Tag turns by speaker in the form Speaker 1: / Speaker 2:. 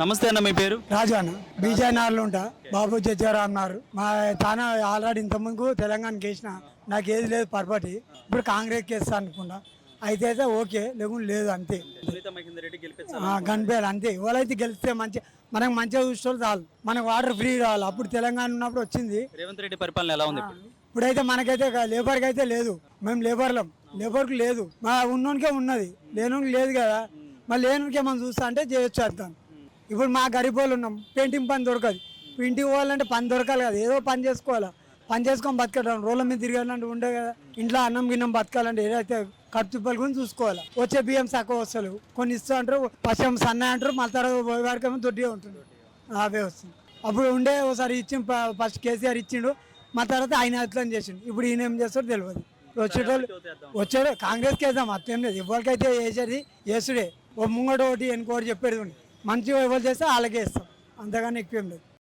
Speaker 1: నమస్తే అన్న మీ పేరు?
Speaker 2: రాజు అన్న బీజేనార్లు ఉంటా. బాబు జడ్జారు అన్నారు. మా తాన ఆల్రెడీ ఇంతకుముందు తెలంగాణకి వేసిన నాకు ఏది లేదు పర్పటి. ఇప్పుడు కాంగ్రెస్కి వేస్తా అనుకున్నా. అయితే అయితే ఓకే లేకుండా లేదు అంతే. కనిపించాలి అంతే. ఎవరైతే గెలిస్తే మంచి మనకు మంచిగా చూస్తే చాలు. మనకు వాటర్ ఫ్రీ రావాలి. అప్పుడు తెలంగాణ ఉన్నప్పుడు వచ్చింది.
Speaker 1: రేవంత్ రెడ్డి పరిపాలన ఎలా ఉంది ఇప్పుడు?
Speaker 2: ఇప్పుడైతే మనకైతే లేబర్కి అయితే లేదు. మేము లేబర్లం. లేబర్కి లేదు. మా ఉన్నోనికే ఉన్నది. లేనోనికి లేదు కదా. మళ్ళీ లేనోనికే మనం చూస్తా అంటే చేయొచ్చు అర్థం. ఇప్పుడు మా గరీబ్ వాళ్ళు ఉన్నాం. పెయింటింగ్ పని దొరకదు. ఇంటికి పోవాలంటే పని దొరకాలి కదా. ఏదో పని చేసుకోవాలా. పని చేసుకొని బతకడం రోడ్ల మీద తిరగాలంటే ఉండే కదా. ఇంట్లో అన్నం గిన్నం బతకాలంటే ఏదైతే ఖర్చు తిప్పలు చూసుకోవాలి. వచ్చే బియ్యం తక్కువ వస్తలేవు. కొన్ని ఇస్తూ అంటారు పశ్చిమ సన్న అంటారు మళ్ళీ తర్వాత పోయే దొడ్డిగా ఉంటుంది అవే వస్తుంది. అప్పుడు ఉండే ఒకసారి ఇచ్చి ఫస్ట్ కేసీఆర్ ఇచ్చిండు. మా తర్వాత ఆయన అట్లా చేసిండు. ఇప్పుడు ఈయన ఏం చేస్తాడు తెలియదు. వచ్చేటోళ్ళు వచ్చాడు కాంగ్రెస్కి వేద్దాం. అర్థం లేదు. ఎవరికైతే వేసేది వేసుడే ఓ ముంగట ఒకటి వెనుకోటి చెప్పేది ఉంది మంచిగా ఎవరు చేస్తే వాళ్ళకే ఇస్తాం. అంతగానే ఎక్కువ లేదు.